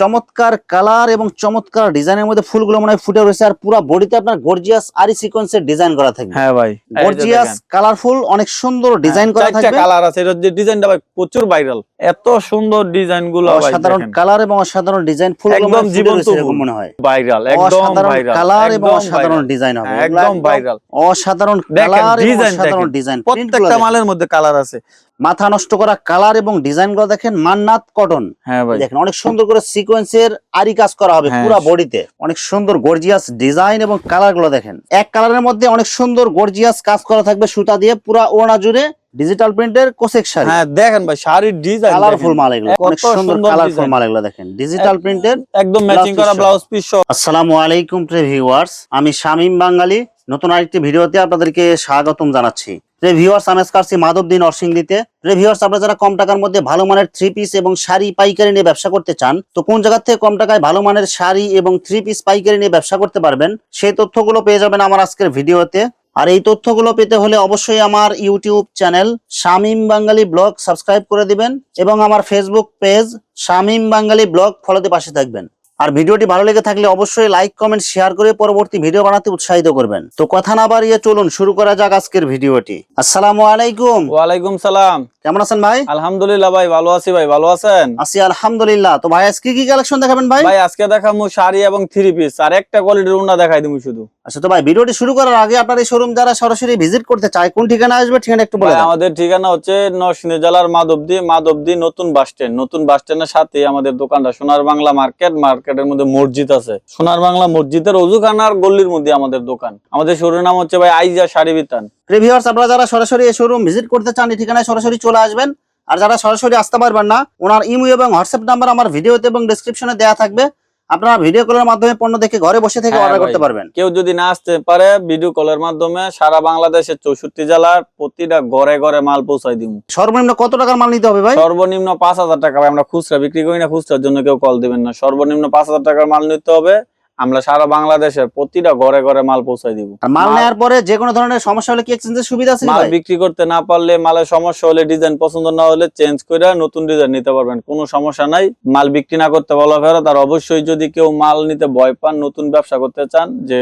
চমৎকার কালার এবং চমৎকার ডিজাইনের মধ্যে ফুলগুলো মনে হয় ফুটে রয়েছে আর পুরো বডিতে আপনার গর্জিয়াস আরি সিকোয়েন্সের ডিজাইন করা থাকবে। হ্যাঁ ভাই গর্জিয়াস কালারফুল অনেক সুন্দর ডিজাইন করা থাকবে। কালার আছে এটার যে ডিজাইনটা ভাই প্রচুর ভাইরাল এত সুন্দর ডিজাইনগুলো ভাই অসাধারণ কালার এবং অসাধারণ ডিজাইন ফুলগুলো একদম হয় জীবন্ত ফুল। মনে হয়। ভাইরাল একদম অসাধারণ ভাইরাল কালার এবং অসাধারণ ডিজাইন হবে। একদম ভাইরাল অসাধারণ কালার এবং অসাধারণ ডিজাইন প্রত্যেকটা মালের মধ্যে কালার আছে। মাথা নষ্ট করা কালার এবং ডিজাইনগুলো দেখেন মান্নাত কটন হ্যাঁ দেখেন অনেক সুন্দর করে সিকোয়েন্সের আরি কাজ করা হবে হ্যাঁ। পুরো বডিতে অনেক সুন্দর গর্জিয়াস ডিজাইন এবং কালারগুলো দেখেন। এক কালারের মধ্যে অনেক সুন্দর গর্জিয়াস কাজ করা থাকবে সুতা দিয়ে পুরো ওড়না জুড়ে ডিজিটাল প্রিন্টের কোসেক শাড়ি। হ্যাঁ দেখেন ভাই শাড়ির ডিজাইন কালারফুল মাল এগুলো অনেক সুন্দর কালারফুল মাল এগুলো দেখেন। ডিজিটাল প্রিন্টের একদম ম্যাচিং করা ব্লাউজ পিস আসসালামু আলাইকুম প্রিয় ভিউয়ার্স আমি শামীম বাঙালি নতুন আরেকটি ভিডিওতে আপনাদেরকে স্বাগতম জানাচ্ছি। প্রিয় ভিউয়ার্স আমি আসছি মাধবদী নরসিংদীতে। প্রিয় ভিউয়ার্স আপনারা যারা কম টাকার মধ্যে ভালো মানের থ্রি পিস এবং শাড়ি, পাইকারি নিয়ে ব্যবসা করতে চান, তো কোন জায়গা থেকে কম টাকায় ভালো মানের শাড়ি এবং থ্রি পিস পাইকারি নিয়ে ব্যবসা করতে পারবেন, সেই তথ্যগুলো পেয়ে যাবেন আমার আজকের ভিডিওতে। আর এই তথ্যগুলো পেতে হলে অবশ্যই আমার YouTube channel Shamim Bangali vlog subscribe করে দিবেন এবং আমার Facebook page Shamim Bangali vlog ফলোতে পাশে থাকবেন। আর ভিডিওটি ভালো লেগে থাকলে অবশ্যই লাইক কমেন্ট শেয়ার করে পরবর্তী ভিডিও বানাতে উৎসাহিত করবেন। তো কথা না বাড়িয়ে চলুন শুরু করা যাক আজকের ভিডিওটি। আসসালামু আলাইকুম। ওয়ালাইকুম সালাম। কেমন আছেন ভাই? আলহামদুলিল্লাহ ভাই ভালো আছি ভাই ভালো আছেন? আছি আলহামদুলিল্লাহ। তো ভাই আজকে কি কালেকশন দেখাবেন ভাই? ভাই আজকে দেখামু শাড়ি এবং থ্রি পিস আর একটা কোয়ালিটির উন্না দেখাই দিমু শুধু। আচ্ছা তো ভাই ভিডিওটি শুরু করার আগে আপনার এই শোরুম যারা সরাসরি ভিজিট করতে চায় কোন ঠিকানা আসবে ঠিকানা একটু বলে আমাদের ঠিকানা হচ্ছে নরসিংদী জেলার মাধবদী মাধবদী নতুন বাস স্ট্যান্ড নতুন বাস স্ট্যান্ডের সাথে আমাদের দোকানটা সোনার বাংলা মার্কেট মার্কেটের মধ্যে মসজিদ আছে। সোনার বাংলা মসজিদের অজুখানার গল্লির মধ্যে আমাদের দোকান। আমাদের শোরুম নাম হচ্ছে ভাই আইজা শাড়ি বিতান প্রিভিয়ার্স আপনারা যারা সরাসরি এই শোরুম ভিজিট করতে চান, এই ঠিকানায় সরাসরি চলে আসবেন। আর যারা সরাসরি আসতে পারবেন না, ওনার ইমো এবং হোয়াটসঅ্যাপ নাম্বার আমার ভিডিওতে এবং ডিসক্রিপশনে দেওয়া থাকবে। আপনারা ভিডিও কলের মাধ্যমে পণ্য দেখে ঘরে বসে থেকে হ্যাঁ অর্ডার করতে পারবেন। কেউ যদি না আসতে পারে ভিডিও কলের মাধ্যমে সারা বাংলাদেশের চৌষট্টি জেলার প্রতিটা ঘরে ঘরে মাল পৌঁছাই দিব। সর্বনিম্ন কত টাকার মাল নিতে হবে ভাই? সর্বনিম্ন পাঁচ হাজার টাকা ভাই আমরা খুচরা বিক্রি করি না খুচরার জন্য কেউ কল দিবেন না। সর্বনিম্ন পাঁচ হাজার টাকার মাল নিতে হবে আমরা সারা বাংলাদেশের প্রতিটা ঘরে ঘরে মাল পৌঁছাই দিব। মাল নেওয়ার পরে যে কোনো ধরনের সমস্যা হলে কি এক্সচেঞ্জের সুবিধা আছে মাল বিক্রি করতে না পারলে মালের সমস্যা হলে ডিজাইন পছন্দ না হলে চেঞ্জ করে নতুন ডিজাইন নিতে পারবেন। কোনো সমস্যা নাই। মাল বিক্রি না করতে বলা ফেরত আর অবশ্যই যদি কেউ মাল নিতে ভয় পান নতুন ব্যবসা করতে চান যে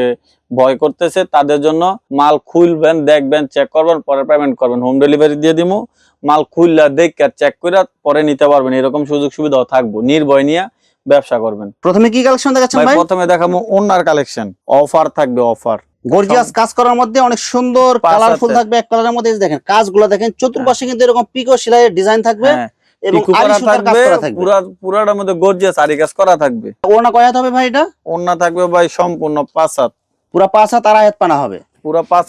ভয় করতেছে তাদের জন্য মাল খুলবেন দেখবেন চেক করবেন পরে পেমেন্ট করবেন। হোম ডেলিভারি দিয়ে দিমু। মাল খুললা দেখে চেক করে পরে নিতে পারবেন। এরকম সুযোগ সুবিধাও থাকব। নির্ভয় নিয়ে ব্যবসা করবেন। প্রথমে কি কালেকশন দেখাচ্ছেন ভাই প্রথমে দেখাবো ওনার কালেকশন অফার থাকবে অফার গর্জিয়াস কাজ করার মধ্যে অনেক সুন্দর কালারফুল থাকবে এক কালারের মধ্যে দেখেন কাজগুলো দেখেন চতুর্পাশে কিন্তু এরকম পিকো সেলাইয়ের ডিজাইন থাকবে হ্যাঁ। এবং পিকু আরি করা থাকবে করা থাকবে। পুরা পুরাটার মধ্যে গর্জিয়াস আরি কাজ করা থাকবে। ওড়না কয় হবে ভাই এটা? ওন্না থাকবে ভাই সম্পূর্ণ পাঁচ হাত। পুরা পাঁচ হাত আড়াই হাত পানা হবে। পুরো পাঁচ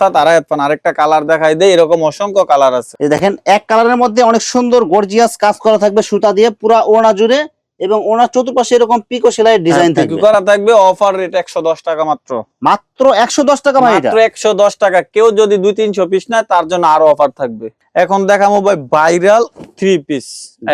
পান। আরেকটা কালার দেখাই দেয় এরকম অসংখ্য কালার আছে। দেখেন এক কালারের মধ্যে অনেক সুন্দর গর্জিয়াস কাজ করা থাকবে সুতা দিয়ে পুরা ওড়না জুড়ে। এবং ওনার চতুর্পাশে এরকম পিকো সেলাইয়ের ডিজাইন হ্যাঁ, থাকবে। করা থাকবে অফার রেট একশো দশ টাকা মাত্র। মাত্র একশো দশ টাকা ভাই এটা? মাত্র একশো দশ টাকা। কেউ যদি দুই তিনশো পিস নেয় তার জন্য আরও অফার থাকবে। এখন দেখাবো ভাই viral three piece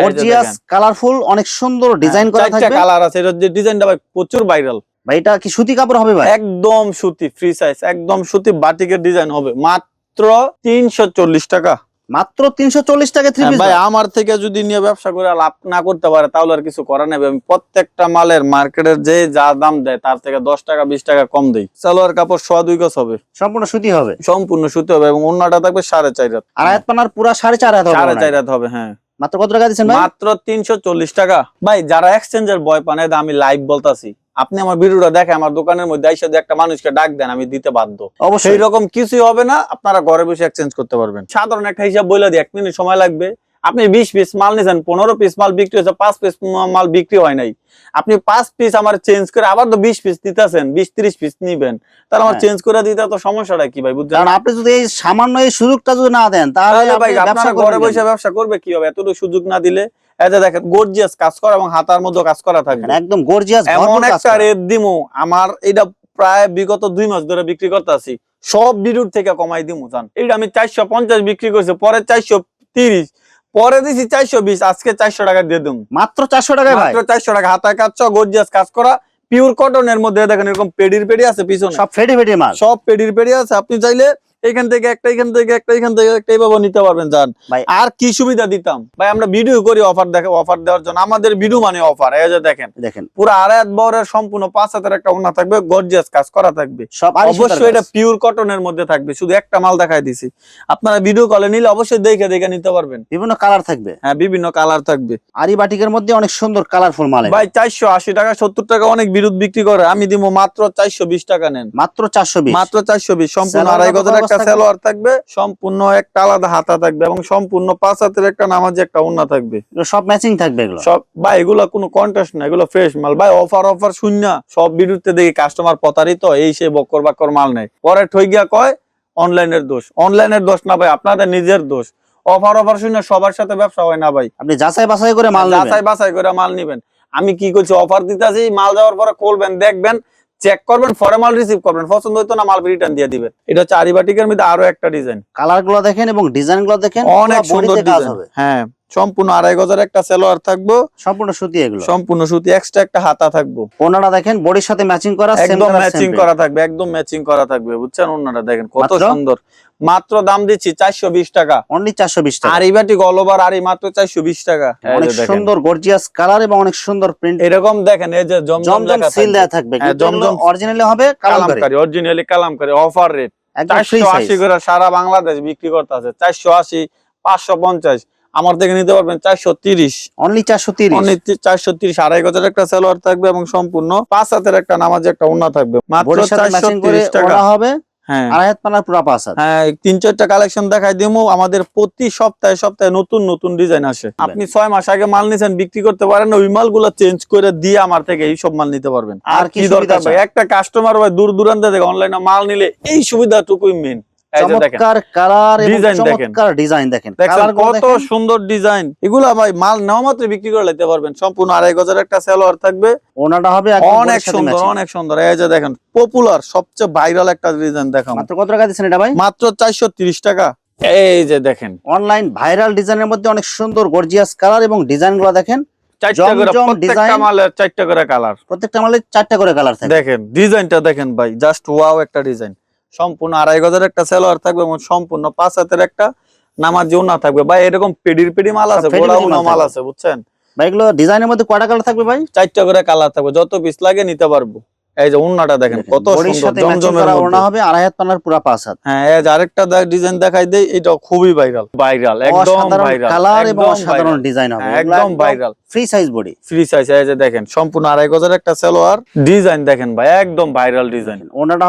gorgeous colourful অনেক সুন্দর ডিজাইন করা থাকবে। কালার আছে। এটার যে ডিজাইনটা ভাই প্রচুর ভাইরাল ভাই এটা কি সুতি কাপড় হবে ভাই? একদম সুতি ফ্রি সাইজ একদম সুতি বাটিকের ডিজাইন হবে। মাত্র তিনশো চল্লিশ টাকা। মাত্র তিনশো চল্লিশ টাকা থ্রি হ্যাঁ, ভাই আমার থেকে যদি নিয়ে ব্যবসা করে লাভ না করতে পারে তাহলে আর কিছু করার নেবে আমি প্রত্যেকটা মালের মার্কেটের যে যা দাম দেয় তার থেকে দশ টাকা বিশ টাকা কম দেই। সালোয়ার কাপড় সোয়া দুই গজ হবে। সম্পূর্ণ সুতি হবে? সম্পূর্ণ সুতি হবে এবং অন্যটা থাকবে সাড়ে চার হাত। আড়াই হাত পানার পুরা সাড়ে চার হাত সাড়ে। চার হাত হবে হ্যাঁ। মাত্র কত টাকা দিচ্ছেন মাত্র তিনশো চল্লিশ টাকা। ভাই যারা এক্সচেঞ্জের বয় পান আমি লাইভ বলতাছি। আপনি আমার ভিডিওটা দেখে আমার দোকানের মধ্যে যদি একটা মানুষকে ডাক দেন আমি দিতে বাধ্য। অবশ্যই। রকম কিছুই হবে না আপনারা ঘরে বসে এক্সচেঞ্জ করতে পারবেন। সাধারণ একটা হিসাব বলে দিই এক মিনিট সময় লাগবে। আপনি বিশ পিস মাল নিয়েছেন পনেরো পিস মাল বিক্রি হয়েছে পাঁচ পিস মাল বিক্রি হয় নাই। আপনি পাঁচ পিস আমার চেঞ্জ করে আবার তো বিশ পিস দিতেছেন বিশ ত্রিশ পিস নিবেন। তাহলে আমার হ্যাঁ। চেঞ্জ করে দিতে তো সমস্যাটা কি ভাই কারণ আপনি যদি এই সামান্য এই সুযোগটা যদি না দেন তাহলে ভাই আপনারা ঘরে বসে ব্যবসা করবে কি হবে এতটুকু সুযোগ না দিলে এই যে দেখেন গর্জিয়াস কাজ করা এবং হাতার মধ্যে কাজ করা থাকবে। একদম গর্জিয়াস এমন একটা রেট দিমু আমার এটা প্রায় বিগত দুই মাস ধরে বিক্রি করতেছি। সব বিরুর থেকে কমাই দিমু জান। এটা আমি চারশো পঞ্চাশ বিক্রি করছি পরে চারশো তিরিশ পরে দিছি চারশো বিশ আজকে চারশো টাকা দিয়ে দিম। মাত্র চারশো টাকায় মাত্র চারশো টাকা হাতায় কাজ গর্জিয়াস কাজ করা পিওর কটনের মধ্যে দেখেন এরকম পেডির পেডি আছে পিছনে। সব ফেটে ফেটে মাল। সব পেডির পেডি আছে আপনি চাইলে এখান থেকে একটা এখান থেকে একটা এখান থেকে একটা এইভাবে নিতে পারবেন যান। আর কি সুবিধা দিতাম? ভাই আমরা ভিডিও করি অফার দেখে অফার দেওয়ার জন্য। আমাদের ভিডিও মানে অফার এই যে দেখেন। দেখেন। পুরো আড়াই বরের সম্পূর্ণ পাঁচ হাতের একটা ওনা থাকবে গর্জিয়াস কাজ করা থাকবে। সব অবশ্যই এটা। পিওর কটনের মধ্যে থাকবে শুধু একটা মাল দেখাই দিছি। আপনারা ভিডিও কলে নিলে অবশ্যই দেখে দেখে নিতে পারবেন। বিভিন্ন কালার থাকবে। হ্যাঁ বিভিন্ন কালার থাকবে। আরি বাটিকের মধ্যে অনেক সুন্দর কালারফুল মাল ভাই চারশো আশি টাকা সত্তর টাকা অনেক বিরুদ্ধ বিক্রি করে। আমি দিব মাত্র চারশো বিশ টাকা নেন। মাত্র চারশো বিশ। মাত্র চারশো বিশ সম্পূর্ণ আড়াই কত গজের একটা সালোয়ার থাকবে সম্পূর্ণ একটা আলাদা হাতা থাকবে এবং সম্পূর্ণ পাঁচ হাতের একটা নামাজি একটা ওন্না থাকবে। সব ম্যাচিং থাকবে এগুলো? সব ভাই এগুলো কোনো কন্টেস্ট না এগুলো ফ্রেশ মাল। ভাই অফার অফার শূন্য। সব বিরুদ্ধে দেখি কাস্টমার প্রতারিত এই সে বক্কর বাকর মাল নেই। পরে ঠই গিয়া কয় অনলাইনের দোষ। অনলাইনের দোষ না ভাই আপনাদের নিজের দোষ। অফার অফার শূন্য সবার সাথে ব্যবসা হয় না ভাই। আপনি যাচাই বাছাই করে মাল যাচাই বাছাই করে মাল নিবেন। আমি কি করছি অফার দিতেছি মাল যাওয়ার পরে খুলবেন দেখবেন চেক করবেন পরে মাল রিসিভ করবেন। পছন্দ হইতো না মাল রিটার্ন দিয়ে দিবেন এটা হচ্ছে আরিবাটিকের মধ্যে আরও একটা ডিজাইন কালারগুলো দেখেন এবং ডিজাইনগুলো দেখেন অনেক সুন্দর কাজ ডিজাইন হবে। হ্যাঁ সম্পূর্ণ আড়াই গজার একটা সেলোয়ার থাকব। সম্পূর্ণ সুতি এগুলো। সম্পূর্ণ সুতি এক্সট্রা একটা হাতা থাকব। ওনারা দেখেন বডির সাথে ম্যাচিং করা একদম ম্যাচিং করা থাকবে একদম ম্যাচিং করা থাকবে। বুঝছেন ওনারা? দেখেন কত সুন্দর। মাত্র দাম দিচ্ছি চারশো বিশ টাকা। অনলি চারশো বিশ টাকা। আর এইবারটি ওভার আর এই মাত্র চারশো বিশ টাকা। অনেক সুন্দর গর্জিয়াস কালার এবং অনেক সুন্দর প্রিন্ট এরকম দেখেন এই যে জমজম সিল। দেওয়া থাকবে। হ্যাঁ, জমজম অরিজিনালি হবে kalamkari. Originally kalamkari offer rate চারশো আশি করে সারা বাংলাদেশ বিক্রি করতে আছে। চারশো আশি পাঁচশো পঞ্চাশ। আমার থেকে নিতে পারবেন চারশো তিরিশ। অনলি চারশো তিরিশ। চারশো তিরিশ আড়াই গজের একটা সেলোয়ার থাকবে এবং সম্পূর্ণ পাঁচ হাতের একটা নামাজ একটা ওন্না থাকবে। মাত্র চারশো তিরিশ টাকা। হবে। হ্যাঁ আড়াই হাত পানার পুরা পাঁচ হাত। হ্যাঁ তিন চারটা কালেকশন দেখাই দিমু। আমাদের প্রতি সপ্তাহে সপ্তাহে নতুন নতুন ডিজাইন আসে। আপনি ছয় মাস আগে মাল নিছেন বিক্রি করতে পারেন ওই মালগুলো চেঞ্জ করে দিয়ে আমার থেকে এই সব মাল নিতে পারবেন। আর কি দরকার ভাই? একটা কাস্টমার ভাই দূর দূরান্ত থেকে অনলাইনে মাল নিলে এই সুবিধাটুকুই মেন চমৎকার কালার এবং দেখেন। ডিজাইন দেখেন। দেখছেন কালারগুলো কত সুন্দর ডিজাইন এগুলা ভাই মাল নেওয়া মাত্র বিক্রি করে নিতে পারবেন। সম্পূর্ণ আড়াই গজের একটা সেলোয়ার থাকবে। ওনাটা হবে অনেক সুন্দর অনেক সুন্দর। এই যে দেখেন পপুলার সবচেয়ে ভাইরাল একটা ডিজাইন দেখাম মাত্র কত টাকা দিচ্ছেন এটা ভাই? মাত্র চারশো তিরিশ টাকা। এই যে দেখেন। অনলাইন ভাইরাল ডিজাইনের মধ্যে অনেক সুন্দর গর্জিয়াস কালার এবং ডিজাইনগুলো দেখেন। চারটা করে জমজম প্রত্যেকটা মালের চারটা করে কালার প্রত্যেকটা মালে চারটা করে কালার দেখেন ডিজাইনটা দেখেন ভাই জাস্ট ওয়াও একটা ডিজাইন সম্পূর্ণ আড়াই গজের একটা সেলোয়ার থাকবে এবং সম্পূর্ণ পাঁচ হাতের একটা নামাজ না থাকবে। ভাই এরকম পেডির পেডি মাল আছে গোড়া মাল মাল আছে বুঝছেন? ভাই এগুলো ডিজাইনের মধ্যে কটা কালার থাকবে ভাই? চারটা করে কালার থাকবে যত পিস লাগে নিতে পারব। এই যে উন্নাটা দেখেন কত বডির সুন্দর সাথে জমজমের করা হবে আড়াই হাত পানার পুরা পাঁচ হাত। হ্যাঁ এই যে আরেকটা ডিজাইন দেখাই দেই এটা খুবই ভাইরাল ভাইরাল একদম ভাইরাল কালার এবং অসাধারণ ডিজাইন হবে একদম viral free size body. Free size এই যে দেখেন সম্পূর্ণ আড়াই গজের একটা সেলোয়ার। ডিজাইন দেখেন ভাই একদম ভাইরাল ডিজাইন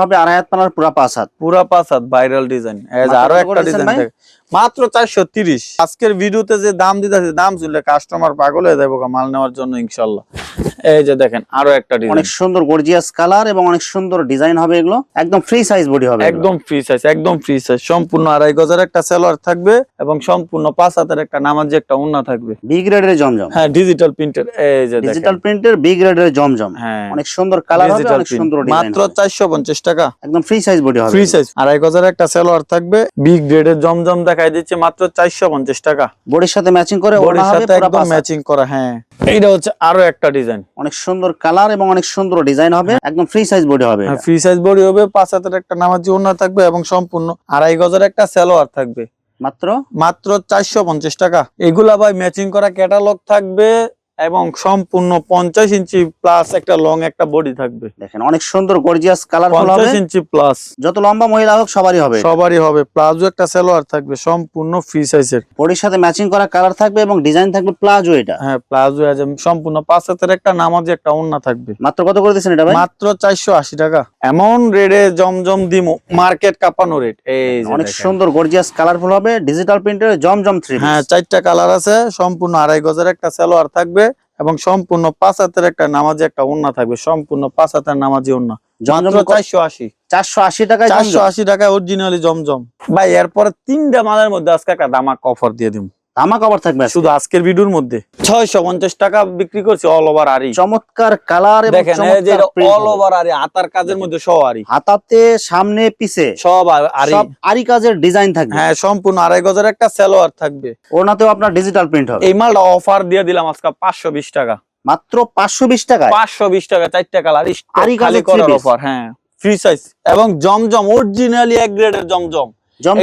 হবে আড়াই হাত পানার পুরা পাঁচ হাত। পুরা পাঁচ হাত ভাইরাল ডিজাইন এই যে মাত্র আরও একটা ডিজাইন? দেখেন। মাত্র চারশো তিরিশ। আজকের ভিডিওতে যে দাম দিতেছে দাম শুনলে কাস্টমার পাগল হয়ে যাব মাল নেওয়ার জন্য ইনশাল্লাহ। এই যে দেখেন আরও একটা ডিজাইন অনেক সুন্দর গর্জিয়াস কালার এবং অনেক সুন্দর ডিজাইন হবে এগুলো। একদম ফ্রি সাইজ বডি হবে একদম ফ্রি সাইজ একদম ফ্রি সাইজ সম্পূর্ণ আড়াই গজের একটা সেলোয়ার থাকবে এবং সম্পূর্ণ পাঁচ হাতের একটা নামাজি একটা উন্না থাকবে। বি গ্রেডের জমজম। হ্যাঁ ডিজিটাল প্রিন্টের এই যে ডিজিটাল প্রিন্টের বি গ্রেডের জমজম। হ্যাঁ। অনেক সুন্দর কালার হবে অনেক সুন্দর ডিজাইন মাত্র চারশো পঞ্চাশ টাকা। একদম ফ্রি সাইজ বডি হবে ফ্রি সাইজ আড়াই গজের একটা সেলোয়ার থাকবে। বিগ গ্রেডের জমজম দেখাই দিচ্ছে মাত্র চারশো পঞ্চাশ টাকা। বডির সাথে ম্যাচিং করে বডির সাথে একদম ম্যাচিং করা হ্যাঁ। এইটা হচ্ছে আরও একটা ডিজাইন অনেক সুন্দর কালার এবং অনেক সুন্দর ডিজাইন হবে একদম ফ্রি সাইজ বডি হবে ফ্রি সাইজ বডি হবে পাঁচ হাতের একটা নামাজি ওড়না থাকবে এবং সম্পূর্ণ আড়াই গজের একটা সেলোয়ার থাকবে। মাত্র? মাত্র চারশো পঞ্চাশ টাকা। এগুলা ভাই ম্যাচিং করা ক্যাটালগ থাকবে এবং সম্পূর্ণ পঞ্চাশ ইঞ্চি প্লাস একটা লং একটা বডি থাকবে। দেখেন অনেক সুন্দর গর্জিয়াস কালার পঞ্চাশ ইঞ্চি প্লাস যত লম্বা মহিলা হোক সবারই হবে। সবারই হবে। প্লাজো একটা সেলোয়ার থাকবে সম্পূর্ণ ফ্রি সাইজের বডির সাথে ম্যাচিং করা কালার থাকবে এবং ডিজাইন থাকবে প্লাজো এটা। হ্যাঁ প্লাজো আছে। সম্পূর্ণ পাঁচ হাতের একটা নামাজি একটা ওড়না থাকবে। মাত্র কত করে দিচ্ছেন এটা ভাই? মাত্র চারশো আশি টাকা। এমন রেডে জমজম দিমু। মার্কেট কাঁপানো রেট এই অনেক সুন্দর গর্জিয়াস কালারফুল হবে। ডিজিটাল প্রিন্টের জমজম থ্রি হ্যাঁ চারটা কালার আছে। সম্পূর্ণ আড়াই গজের একটা সালোয়ার থাকবে। এবং সম্পূর্ণ পাঁচ হাতের একটা নামাজে একটা ওন্না থাকবে। সম্পূর্ণ পাঁচ হাতের নামাজি ওন্না মাত্র চারশো আশি। চারশো আশি টাকায় চারশো আশি টাকায় অরিজিনালি জমজম। ভাই এরপরে তিনটা মালের মধ্যে আজকে একটা দামাক অফার দিয়ে দিব ধামা কভার থাকবে। শুধু আজকের ভিডিওর মধ্যে। ছয়শো পঞ্চাশ টাকা বিক্রি করছি অল ওভার আরি চমৎকার কালার এবং দেখেন এই যে অল ওভার আরি কাজের মধ্যে সব আরি হাতাতে সামনে পিছে সব আরি সব আরি কাজের ডিজাইন থাকবে। হ্যাঁ সম্পূর্ণ আড়াই গজের একটা সালোয়ার থাকবে। ওনাতেও আপনার ডিজিটাল প্রিন্ট হবে। এই মালটা অফার দিয়ে দিলাম আজকে পাঁচশো বিশ টাকা। মাত্র পাঁচশো বিশ টাকায়? পাঁচশো বিশ টাকা চারটা কালার আরি কাজের। অফার হ্যাঁ। ফ্রি সাইজ এবং জমজম অরিজিনালি এক গ্রেডের জমজম।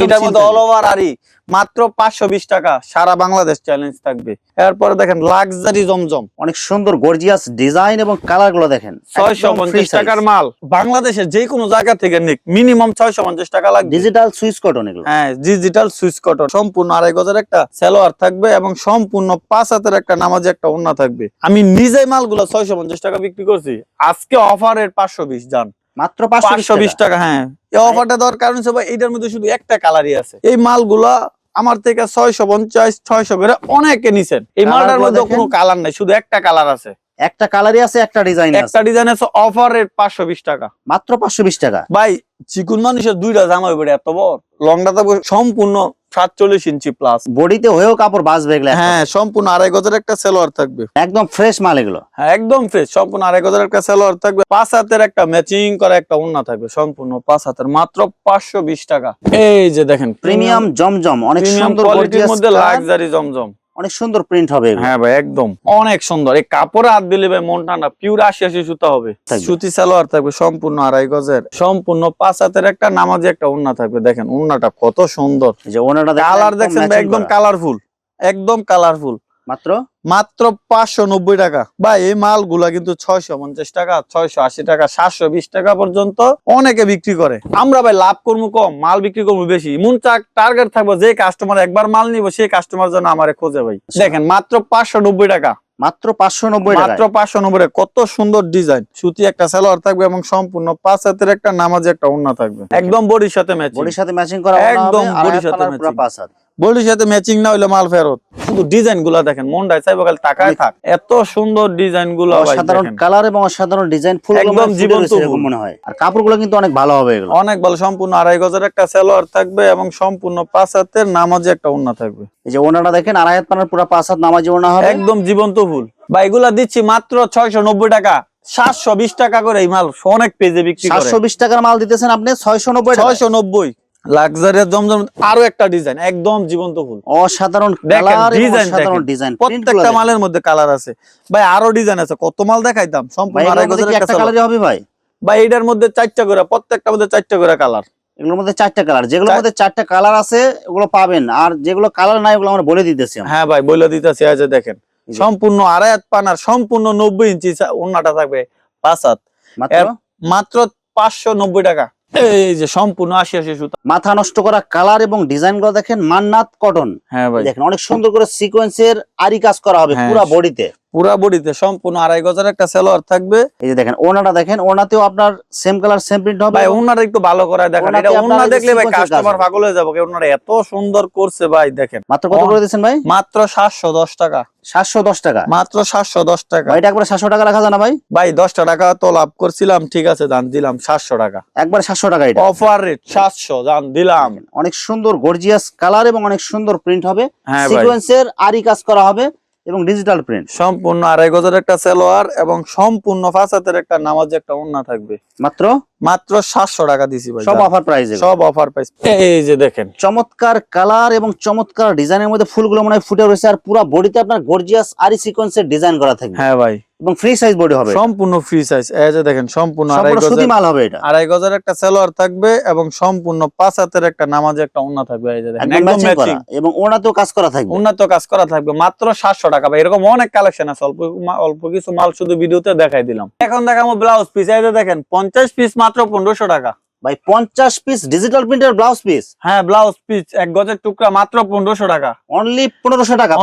এটার মধ্যে অল ওভার আরি মাত্র পাঁচশো বিশ টাকা সারা বাংলাদেশ চ্যালেঞ্জ থাকবে। এরপরে দেখেন লাক্সারি জমজম অনেক সুন্দর গর্জিয়াস ডিজাইন এবং কালারগুলো দেখেন ছয়শো পঞ্চাশ টাকার মাল। বাংলাদেশের যে কোনো জায়গা থেকে নিক মিনিমাম ছয়শো পঞ্চাশ টাকা লাগবে। ডিজিটাল সুইচ কটন এগুলো। হ্যাঁ ডিজিটাল সুইচ কটন সম্পূর্ণ আড়াই গজের একটা সালোয়ার থাকবে এবং সম্পূর্ণ পাঁচ হাতের একটা নামাজে একটা ওন্না থাকবে। আমি নিজে মালগুলো ছয়শো পঞ্চাশ টাকা বিক্রি করছি। আজকে অফারের পাঁচশো বিশ জান। মাত্র পাঁচশো পাঁচশো বিশ টাকা। হ্যাঁ। এই অফারটা দেওয়ার কারণ হচ্ছে ভাই, এইটার মধ্যে শুধু একটা কালারই আছে। এই মালগুলা আমার থেকে ছয়শো পঞ্চাশ ছয়শো করে অনেকে নিছেন। এই মালটার মধ্যে। কোনো কালার নাই শুধু একটা কালার আছে। একটা কালারই আছে একটা ডিজাইন আছে। একটা ডিজাইন আছে অফার রেট পাঁচশো বিশ টাকা। মাত্র পাঁচশো বিশ টাকা। ভাই চিকুন মানুষের দুইটা জামা হবে এত বড়। লংটা থাকবে সম্পূর্ণ সাতচল্লিশ ইঞ্চি প্লাস বডিতে হয়েও কাপড় বাঁচবে এগুলো হ্যাঁ সম্পূর্ণ আড়াই গজের একটা সেলোয়ার থাকবে। একদম ফ্রেশ মাল এগুলো। হ্যাঁ একদম ফ্রেশ সম্পূর্ণ আড়াই গজের একটা সেলোয়ার থাকবে। পাঁচ হাতের একটা ম্যাচিং করা একটা ওন্না থাকবে সম্পূর্ণ পাঁচ হাতের মাত্র পাঁচশো বিশ টাকা। এই যে দেখেন প্রিমিয়াম জমজম অনেক সুন্দর কোয়ালিটির মধ্যে লাক্সারি জমজম। অনেক সুন্দর প্রিন্ট হবে হ্যাঁ ভাই একদম। অনেক সুন্দর। এই কাপড়ে হাত দিলে ভাই মন টানা পিওর আশি আশি সুতা হবে। সুতি সালোয়ার থাকবে সম্পূর্ণ আড়াই গজের। সম্পূর্ণ পাঁচ হাতের একটা নামাজি একটা উন্না থাকবে। দেখেন উন্নাটা কত সুন্দর। যে উন্নাটা কালার দেখছেন একদম কালারফুল একদম কালারফুল মাত্র? মাত্র পাঁচশো নব্বই টাকা। বা এই মালগুলা কিন্তু ছয়শো পঞ্চাশ টাকা ছয়শো আশি টাকা সাতশো বিশ টাকা পর্যন্ত অনেকে বিক্রি করে। আমরা ভাই লাভ করব কম মাল বিক্রি করব বেশি। মন টার্গেট থাকব যে কাস্টমার একবার মাল নিব সেই কাস্টমার জন্য আমার খোঁজে ভাই। দেখেন মাত্র পাঁচশো নব্বই টাকা। মাত্র পাঁচশো নব্বই মাত্র পাঁচশো নব্বই কত সুন্দর ডিজাইন সুতি একটা সালোয়ার থাকবে এবং সম্পূর্ণ পাঁচ হাতের একটা নামাজে একটা ওন্না থাকবে। একদম বডির সাথে ম্যাচিং বডির সাথে ম্যাচিং করা একদম একদম বডির সাথে পাঁচ হাত। বডির সাথে ম্যাচিং না হইলে মাল ফেরত। শুধু ডিজাইনগুলা দেখেন মনটাই চাইব খালি তাকায় থাক। এত সুন্দর ডিজাইনগুলা সাধারণ কালার এবং অসাধারণ ডিজাইন ফুল একদম জীবন্ত। মনে হয়। আর কাপড়গুলো কিন্তু অনেক ভালো হবে এগুলো। অনেক ভালো সম্পূর্ণ আড়াই গজের একটা সালোয়ার থাকবে এবং সম্পূর্ণ পাঁচ হাতের নামাজে একটা ওন্না থাকবে। এই যে ওনাটা দেখেন আড়াই হাত পানার পুরো পাঁচ হাত নামাজি ওনা হবে। একদম জীবন্ত ফুল। বা এগুলা দিচ্ছি মাত্র ছয়শো নব্বই টাকা। সাতশো বিশ টাকা করে এই মাল অনেক পেজে বিক্রি করে। সাতশো বিশ টাকার মাল দিতেছেন আপনি ছয়শো নব্বই ছয়শো নব্বই লাক্সারিয়াস জমজম আরও একটা ডিজাইন একদম জীবন্ত ফুল। অসাধারণ কালার design অসাধারণ ডিজাইন প্রত্যেকটা মালের মধ্যে কালার আছে। ভাই আরও ডিজাইন আছে। কত মাল দেখাইতাম? সম্পূর্ণ আড়াই গজের একটা। কালারই হবে ভাই? ভাই এটার মধ্যে চারটা করে প্রত্যেকটা মধ্যে চারটা করে কালার এগুলোর মধ্যে চারটা কালার যেগুলোর মধ্যে চারটা কালার আছে ওগুলো পাবেন। আর যেগুলো কালার নাই ওগুলো আমরা বলে দিতেছি হ্যাঁ ভাই বলে দিতেছি আজ দেখেন। সম্পূর্ণ আড়াই হাত পানার সম্পূর্ণ নব্বই ইঞ্চি ওড়নাটা থাকবে পাঁচ হাত। মাত্র? মাত্র পাঁচশো নব্বই টাকা। এই যে সম্পূর্ণ আশি আশি সুতা। মাথা নষ্ট করা কালার এবং ডিজাইনগুলো দেখেন মান্নাত কটন হ্যাঁ ভাই। দেখেন অনেক সুন্দর করে সিকোয়েন্সের আরি কাজ করা হবে পুরা পুরো বডিতে পুরা বডিতে সম্পূর্ণ আড়াই গজের একটা সালোয়ার থাকবে। এই যে দেখেন ওনাটা দেখেন ওনাতেও আপনার সেম কালার সেম প্রিন্ট হবে ভাই ওনারা একটু ভালো করে দেখেন। এটা ওনা দেখলে ভাই কাস্টমার পাগল হয়ে যাব ওনারা এত সুন্দর করছে ভাই দেখেন। মাত্র কত করে দিচ্ছেন ভাই? মাত্র সাতশো দশ টাকা। সাতশো দশ টাকা। মাত্র সাতশো দশ টাকা। ভাই, এটা একবারে সাতশো টাকা রাখা যায় না ভাই? ভাই দশটা টাকা তো লাভ করছিলাম ঠিক আছে দান দিলাম সাতশো টাকা। একবারে সাতশো টাকা এটা। অফার রেট সাতশো দান দিলাম। অনেক সুন্দর গর্জিয়াস কালার এবং অনেক সুন্দর প্রিন্ট হবে। হ্যাঁ সিকোয়েন্সের আরি কাজ করা হবে। এবং ডিজিটাল প্রিন্ট সম্পূর্ণ আড়াই গজের একটা সেলোয়ার এবং সম্পূর্ণ ফাঁসাতের একটা নামাজ একটা ওন্না থাকবে। মাত্র? মাত্র সাতশো টাকা দিছি ভাই সব অফার প্রাইস সব অফার প্রাইস এই যে দেখেন। চমৎকার কালার এবং চমৎকার ডিজাইনের মধ্যে ফুলগুলো মনে হয় ফুটে রয়েছে আর পুরো বডিতে আপনার গর্জিয়াস আরি সিকোয়েন্সের ডিজাইন করা থাকবে। হ্যাঁ ভাই। এবং ফ্রি সাইজ বডি হবে। সম্পূর্ণ ফ্রি সাইজ এই যে দেখেন সম্পূর্ণ আড়াই সম্পূর্ণ সুতি মাল হবে এটা। আড়াই গজের একটা সালোয়ার থাকবে এবং সম্পূর্ণ পাঁচ হাতের একটা নামাজে একটা ওন্না থাকবে। এই যে দেখেন একদম ম্যাচিং এবং ওনাতেও কাজ করা থাকবে। উন্নত কাজ করা থাকবে। মাত্র সাতশো টাকা ভাই এরকম অনেক কালেকশন আছে। অল্প অল্প কিছু মাল শুধু ভিডিওতে দেখাই দিলাম। এখন দেখাবো ব্লাউজ পিস এই যে দেখেন পঞ্চাশ পিস মাত্র 1500 টাকা। ভাই পঞ্চাশ পিস ডিজিটাল প্রিন্টের ব্লাউজ পিস হ্যাঁ ব্লাউজ পিস এক গজের টুকরা মাত্র পনেরোশো টাকা। অনলি পনেরোশো টাকা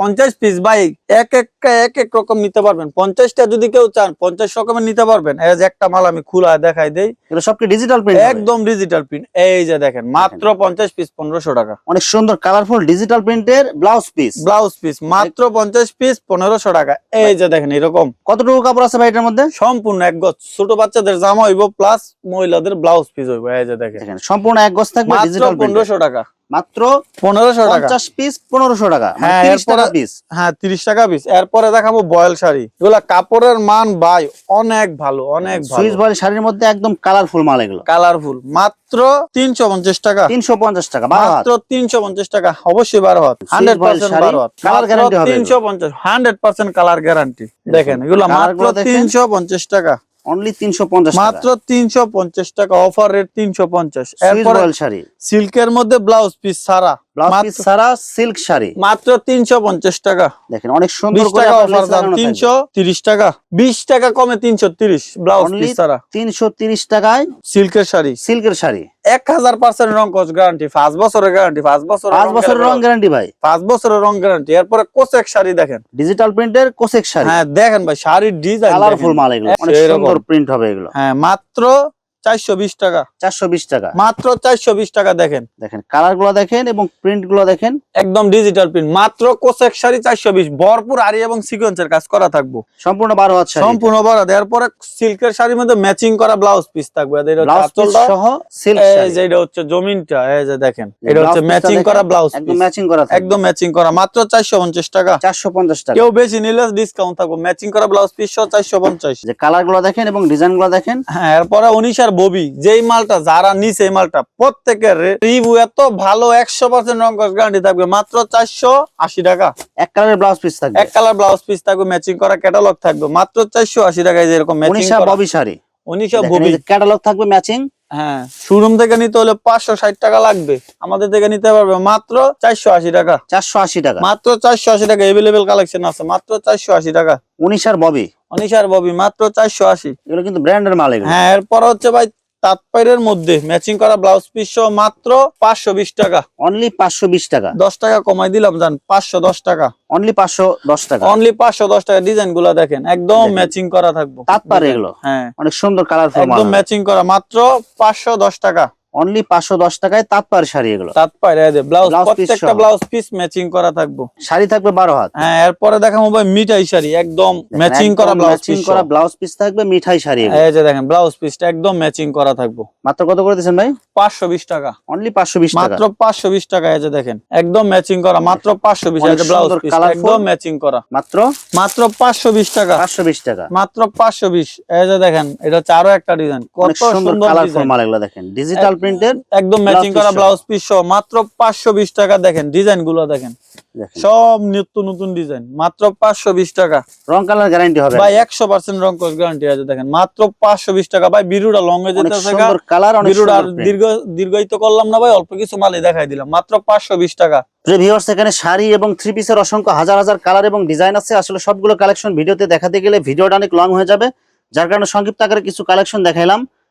পঞ্চাশ পিস ভাই এক একটা এক এক রকম নিতে পারবেন। পঞ্চাশটা যদি কেউ চান পঞ্চাশ রকমের নিতে পারবেন। এই যে একটা মাল আমি খুলা দেখাই দেই। এগুলো সব ডিজিটাল প্রিন্ট একদম ডিজিটাল প্রিন্ট এই যে দেখেন মাত্র পঞ্চাশ পিস পনেরোশো টাকা। অনেক সুন্দর কালারফুল ডিজিটাল প্রিন্টের ব্লাউজ পিস ব্লাউজ পিস মাত্র পঞ্চাশ পিস পনেরোশো টাকা। এই যে দেখেন এরকম। কতটুকু কাপড় আছে ভাই এটার মধ্যে? সম্পূর্ণ এক গজ। ছোট বাচ্চাদের জামা হইব প্লাস মহিলাদের ব্লাউজ পিস হইব এই যে দেখেন। সম্পূর্ণ এক গজ থাকবে ডিজিটাল প্রিন্ট পনেরোশো টাকা। মাত্র পনেরোশো টাকা। পঞ্চাশ পিস পনেরোশো টাকা। মানে হ্যাঁ, 30 টাকা পিস হ্যাঁ তিরিশ টাকা পিস এরপরে দেখাবো বয়েল শাড়ি। এগুলা কাপড়ের মান ভাই অনেক ভালো অনেক ভালো। বয়েল শাড়ির মধ্যে একদম কালারফুল মাল এগুলো। কালারফুল মাত্র তিনশো পঞ্চাশ টাকা। তিনশো পঞ্চাশ টাকা মাত্র তিনশো পঞ্চাশ টাকা অবশ্যই বারো হাত। হান্ড্রেড বয়েল পার্সেন্ট শাড়ি, বারো হাত। colour guarantee হবে তিনশো পঞ্চাশ হান্ড্রেড পার্সেন্ট কালার গ্যারান্টি দেখেন এগুলো মাত্রগুলো দেখেন। তিনশো পঞ্চাশ টাকা। অনলি তিনশো পঞ্চাশ মাত্র তিনশো পঞ্চাশ টাকা অফার রেট তিনশো পঞ্চাশ। সুইস শাড়ি। সিল্কের মধ্যে ব্লাউজ পিস সারা ব্লাউজ পিস মাত্র- ছাড়া সিল্ক শাড়ি। মাত্র তিনশো পঞ্চাশ টাকা। দেখেন অনেক সুন্দর বিশ করে টাকা অফার দাম টাকা। বিশ টাকা কমে তিনশো তিরিশ ব্লাউজ পিস সারা তিনশো তিরিশ টাকায় সিল্কের শাড়ি। সিল্কের শাড়ি। এক হাজার পার্সেন্ট রং কস গ্যারান্টি পাঁচ বছরের গ্যারান্টি পাঁচ বছর পাঁচ বছরের রং গ্যারান্টি ভাই। পাঁচ বছরের রং গ্যারান্টি এরপরে কোসেক শাড়ি দেখেন। ডিজিটাল প্রিন্টের কোসেক শাড়ি। হ্যাঁ দেখেন ভাই শাড়ির ডিজাইন কালারফুল মাল এগুলো। অনেক। সুন্দর প্রিন্ট হবে এগুলো। হ্যাঁ মাত্র চারশো বিশ টাকা। চারশো বিশ টাকা। মাত্র চারশো বিশ টাকা দেখেন। দেখেন কালারগুলো দেখেন এবং প্রিন্টগুলো দেখেন। একদম ডিজিটাল প্রিন্ট। মাত্র কোসেক শাড়ি চারশো বিশ। ভরপুর আড়ি এবং সিকোয়েন্সের কাজ করা থাকব। সম্পূর্ণ বারো হাত শাড়ি। সম্পূর্ণ বড় এরপরে সিল্কের শাড়ির মধ্যে ম্যাচিং করা ব্লাউজ পিস থাকবে। এটা হচ্ছে ব্লাউজ পিস আঁচলটা। সহ সিল্ক শাড়ি। যে এটা হচ্ছে জমিনটা এই যে দেখেন। এটা হচ্ছে ম্যাচিং করা ব্লাউজ একদম ম্যাচিং করা একদম ম্যাচিং করা। মাত্র চারশো পঞ্চাশ টাকা। চারশো পঞ্চাশ টাকা। কেউ বেশি নিলে ডিসকাউন্ট থাকব। ম্যাচিং করা ব্লাউজ পিস যে দেখেন এবং ডিজাইনগুলো দেখেন। হ্যাঁ এরপরে উনিশ আর ববি যেই মালটা যারা নিছে এই মালটা প্রত্যেকের রিভিউ এত ভালো একশো পার্সেন্ট রং গ্যারান্টি থাকবে মাত্র চারশো আশি টাকা। এক কালারের ব্লাউজ পিস থাকবে। এক কালার ব্লাউজ পিস থাকবে ম্যাচিং করা ক্যাটালগ থাকবে মাত্র চারশো আশি টাকায় যেরকম উনিশা ববি শাড়ি। উনিশা ববি। ক্যাটালগ থাকবে ম্যাচিং হ্যাঁ শোরুম থেকে নিতে হলে পাঁচশো ষাট টাকা লাগবে আমাদের থেকে নিতে পারবে মাত্র চারশো আশি টাকা। চারশো আশি টাকা। মাত্র চারশো আশি টাকা এভেলেবেল কালেকশন আছে মাত্র চারশো আশি টাকা। উনিশার ববি। অনিশার ববি মাত্র চারশো আশি। এগুলো কিন্তু ব্র্যান্ডের মাল এগুলো। হ্যাঁ এরপর হচ্ছে ভাই তাঁতপাইরের মধ্যে ম্যাচিং করা ব্লাউজ পিস মাত্র পাঁচশো বিশ টাকা। অনলি পাঁচশো বিশ টাকা। দশ টাকা কমাই দিলাম জান পাঁচশো দশ টাকা। অনলি পাঁচশো দশ টাকা। অনলি পাঁচশো দশ টাকা ডিজাইনগুলা দেখেন একদম ম্যাচিং করা থাকব। তাঁতপাড় এগুলো? হ্যাঁ। অনেক সুন্দর মাল একদম ম্যাচিং করা মাত্র পাঁচশো দশ টাকা। অনলি পাঁচশো দশ টাকায় তাঁতপাড় শাড়ি এগুলো। তাঁতপাইরে ব্লাউজ প্রত্যেকটা ব্লাউজ পিস ম্যাচিং করা থাকব। শাড়ি থাকবে বারো হাত। হ্যাঁ এরপরে দেখাবো ভাই মিঠাই শাড়ি একদম ম্যাচিং করা ব্লাউজ পিস করা ব্লাউজ পিস থাকবে মিঠাই শাড়ি এই যে দেখেন ব্লাউজ পিসটা একদম ম্যাচিং করা থাকব। মাত্র কত করে দিচ্ছেন ভাই? পাঁচশো বিশ টাকা। অনলি পাঁচশো বিশ টাকা। মাত্র পাঁচশো বিশ টাকা এই যে দেখেন একদম ম্যাচিং করা মাত্র পাঁচশো বিশ অনেক ব্লাউজ পিস একদম ম্যাচিং করা। মাত্র? মাত্র পাঁচশো বিশ টাকা। পাঁচশো বিশ টাকা। মাত্র পাঁচশো বিশ এই যে দেখেন এটা হচ্ছে আরও একটা ডিজাইন কত সুন্দর সুন্দর কালারফুল মাল এগুলো দেখেন। ডিজিটাল প্রিন্টের একদম ম্যাচিং করা। ব্লাউজ পিস সহ। মাত্র পাঁচশো বিশ টাকা দেখেন ডিজাইনগুলো দেখেন। সব নিত্য নতুন ডিজাইন। মাত্র পাঁচশো বিশ টাকা। রং কালার গ্যারান্টি হবে। ভাই একশো পার্সেন্ট রং কস গ্যারান্টি আছে দেখেন। মাত্র পাঁচশো বিশ টাকা। ভাই বিরুটা লং হয়ে অনেক যেতেছে সুন্দর কালার অনেক print। দীর্ঘ দীর্ঘায়িত করলাম না ভাই অল্প কিছু মালই দেখাই দিলাম। মাত্র পাঁচশো বিশ টাকা। প্রিয় ভিউয়ার্স এখানে শাড়ি এবং থ্রি পিসের অসংখ্য হাজার হাজার কালার এবং ডিজাইন আছে। আসলে সবগুলো কালেকশন ভিডিওতে দেখাতে গেলে ভিডিওটা অনেক লং হয়ে যাবে। যার কারণে সংক্ষিপ্ত আকারে কিছু কালেকশন দেখাইলাম।